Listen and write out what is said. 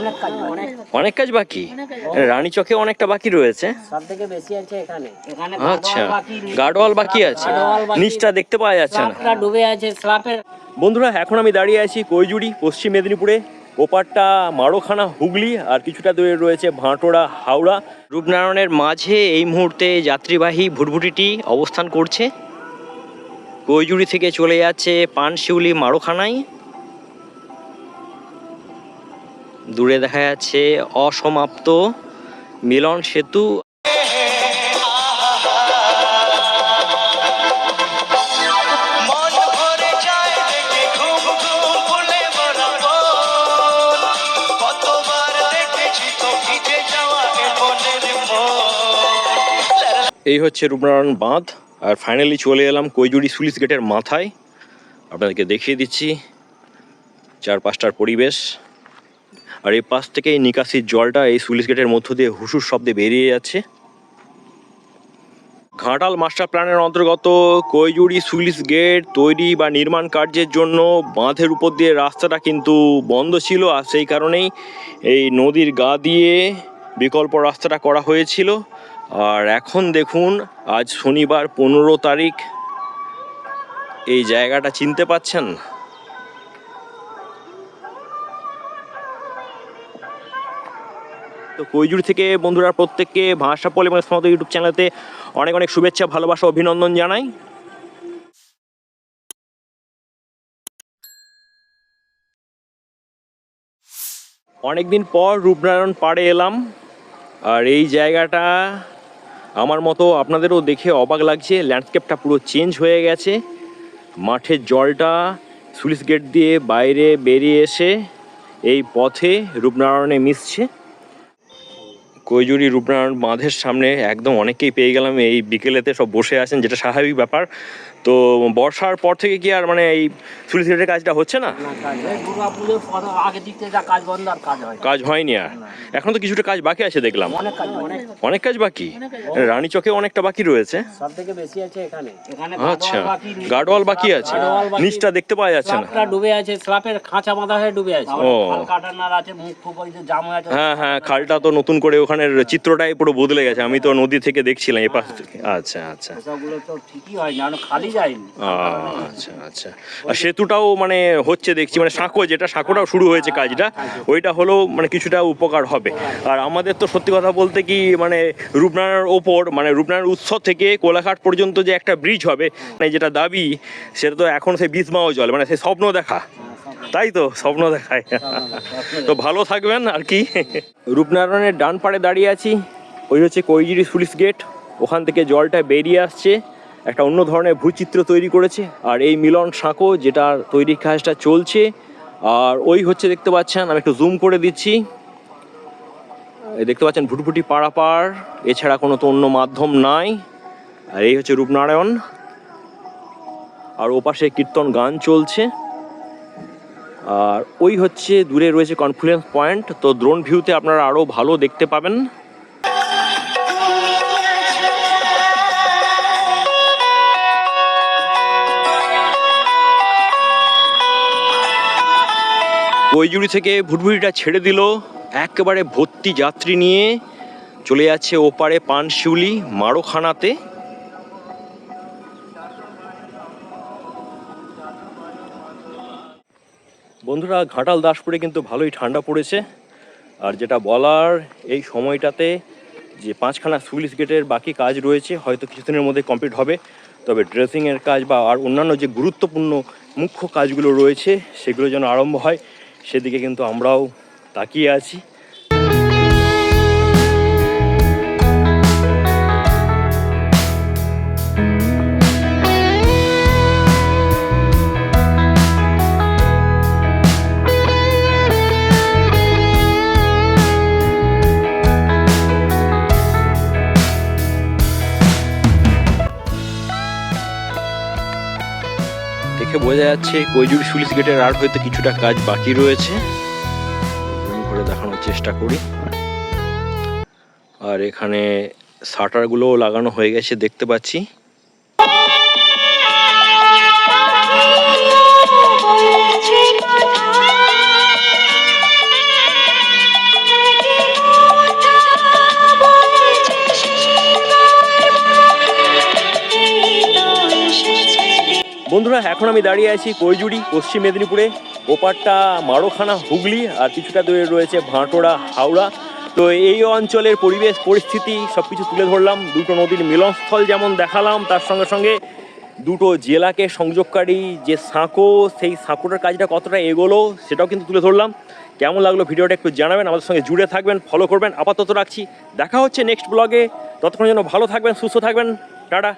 অনেক কাজ অনেক। অনেক কাজ বাকি? রানী চকে অনেকটা বাকি রয়েছে। সব থেকে বেশি আছে এখানে। এখানে আচ্ছা। গার্ডওয়াল বাকি আছে। নিচটা দেখতে পাওয়া যাচ্ছে না। ডুবে আছে বন্ধুরা এখন আমি দাঁড়িয়ে আছি কৈজুড়ি পশ্চিম মেদিনীপুরে। ওপারটা মারোখানা হুগলি আর কিছুটা দূরে রয়েছে ভাঁটোড়া হাওড়া। রূপনারায়ণের মাঝে এই মুহূর্তে যাত্রীবাহী ভুটভুটিটি অবস্থান করছে। কৈজুড়ি থেকে চলে যাচ্ছে পানশিউলি মারোখানায় দূরে দেখা যাচ্ছে অসমাপ্ত মিলন সেতু। ভরে যায় দেখে ঘুম ঘুম ভুলে বরাবর কতবার দেখেছি তো ভিজে যাওয়া এ মনের এই হচ্ছে রূপনারায়ণ বাঁধ আর ফাইনালি চলে এলাম কৈজুড়ি সুলিশ গেটের মাথায়। আপনাদেরকে দেখিয়ে দিচ্ছি চারপাশটার পরিবেশ। আর এই পাশ থেকে এই নিকাশির জলটা এই সুলিশ গেটের মধ্য দিয়ে হুসুর শব্দে বেরিয়ে যাচ্ছে। ঘাটাল মাস্টার প্ল্যানের অন্তর্গত কৈজুড়ি সুলিশ গেট তৈরি বা নির্মাণ কার্যের জন্য বাঁধের উপর দিয়ে রাস্তাটা কিন্তু বন্ধ ছিল আর সেই কারণেই এই নদীর গা দিয়ে বিকল্প রাস্তাটা করা হয়েছিল। আর এখন দেখুন, আজ শনিবার পনেরো তারিখ। এই জায়গাটা চিনতে পাচ্ছেন? তো কৈজুর থেকে বন্ধুরা প্রত্যেককে ভাষা পল এবং ইউটিউব চ্যানেলেতে অনেক অনেক শুভেচ্ছা, ভালোবাসা, অভিনন্দন জানাই। অনেকদিন পর রূপনারায়ণ পাড়ে এলাম, আর এই জায়গাটা আমার মতো আপনাদেরও দেখে অবাক লাগছে, ল্যান্ডস্কেপটা পুরো চেঞ্জ হয়ে গেছে, মাঠের জলটা সুইচ গেট দিয়ে বাইরে বেরিয়ে এসে এই পথে রূপনারায়ণে মিশছে। কৈজুরি রূপনারায়ণ বাঁধের সামনে একদম অনেকেই পেয়ে গেলাম। এই বিকেলেতে সব বসে আছেন যেটা স্বাভাবিক ব্যাপার। তো বর্ষার পর থেকে কি আর মানে এই সুইচ গেটের কাজটা হচ্ছে না? কাজ এই দুর্গা পুজোর পর আগে দিক থেকে যা কাজ বন্ধ আর কাজ হয় না। কাজ হয়নি আর? এখন তো কিছুটা কাজ বাকি আছে দেখলাম। অনেক কাজ অনেক অনেক কাজ বাকি? রানী চকে অনেকটা বাকি রয়েছে। সব থেকে বেশি আছে এখানে। এখানে আচ্ছা গার্ডওয়াল বাকি, নিচে গার্ডওয়াল বাকি আছে। নিচটা দেখতে পাওয়া যাচ্ছে না। ডুবে আছে স্ল্যাপের খাঁচা বাঁধা হয়ে ডুবে আছে। ও। কাটানার আছে মুখ ফুক জাম আছে। হ্যাঁ হ্যাঁ খালটা তো নতুন করে ওখানের চিত্রটাই পুরো বদলে গেছে। আমি তো নদী থেকে দেখছিলাম এই পাশ থেকে। আচ্ছা আচ্ছা। হয় আচ্ছা আচ্ছা। আর সেতুটাও মানে হচ্ছে দেখছি মানে সাঁকো যেটা সাঁকোটাও শুরু হয়েছে কাজটা ওইটা হলেও মানে কিছুটা উপকার হবে। আর আমাদের তো সত্যি কথা বলতে কি মানে রূপনারায়ণের ওপর মানে রূপনারায়ণ উৎসব থেকে কোলাঘাট পর্যন্ত যে একটা ব্রিজ হবে মানে যেটা দাবি সেটা তো এখন সেই বিসমাও জল মানে সেই স্বপ্ন দেখা। তাই তো, স্বপ্ন দেখায়। তো ভালো থাকবেন, আর কি? রূপনারায়ণের ডান পাড়ে দাঁড়িয়ে আছি। ওই হচ্ছে কৈজিরি পুলিশ গেট। ওখান থেকে জলটা বেরিয়ে আসছে। একটা অন্য ধরনের ভূচিত্র তৈরি করেছে। আর এই মিলন সাঁকো যেটার তৈরি কাজটা চলছে। আর ওই হচ্ছে দেখতে পাচ্ছেন, আমি একটু জুম করে দিচ্ছি। দেখতে পাচ্ছেন ভুটভুটি পাড়াপাড়। এছাড়া কোনো তো অন্য মাধ্যম নাই। আর এই হচ্ছে রূপনারায়ণ। আর ওপাশে কীর্তন গান চলছে। আর ওই হচ্ছে দূরে রয়েছে কনফ্লুয়েন্স পয়েন্ট তো দ্রোন ভিউতে আপনারা আরও ভালো দেখতে পাবেন। কৈজুড়ি থেকে ভুটভুটিটা ছেড়ে দিল। একেবারে ভর্তি যাত্রী নিয়ে চলে যাচ্ছে ওপারে পানশিউলি, মারোখানাতে। বন্ধুরা, ঘাটাল দাসপুরে কিন্তু ভালোই ঠান্ডা পড়েছে। আর যেটা বলার, এই সময়টাতে যে পাঁচখানা সুইলিশ গেটের বাকি কাজ রয়েছে, হয়তো কিছুদিনের মধ্যে কমপ্লিট হবে। তবে ড্রেসিংয়ের কাজ বা আর অন্যান্য যে গুরুত্বপূর্ণ মুখ্য কাজগুলো রয়েছে, সেগুলো যেন আরম্ভ হয়, সেদিকে কিন্তু আমরাও তাকিয়ে আছি। দেখে বোঝা যাচ্ছে কৈজুর সুলিশ গেটের আর হয়তো কিছুটা কাজ বাকি রয়েছে। করে দেখানোর চেষ্টা করি। আর এখানে শাটারগুলোও লাগানো হয়ে গেছে, দেখতে পাচ্ছি। বন্ধুরা, এখন আমি দাঁড়িয়ে আছি কৈজুড়ি, পশ্চিম মেদিনীপুরে। ওপারটা মারোখানা, হুগলি, আর কিছুটা দূরে রয়েছে ভাঁটোড়া, হাওড়া। তো এই অঞ্চলের পরিবেশ, পরিস্থিতি সব কিছু তুলে ধরলাম। দুটো নদীর মিলনস্থল যেমন দেখালাম, তার সঙ্গে সঙ্গে দুটো জেলাকে সংযোগকারী যে সাঁকো, সেই সাঁকোটার কাজটা কতটা এগোলো, সেটাও কিন্তু তুলে ধরলাম। কেমন লাগল ভিডিওটা একটু জানাবেন, আমাদের সঙ্গে জুড়ে থাকবেন ফলো করবেন। আপাতত রাখছি। দেখা হচ্ছে নেক্সট ব্লগে ততক্ষণ যেন ভালো থাকবেন, সুস্থ থাকবেন। টাটা।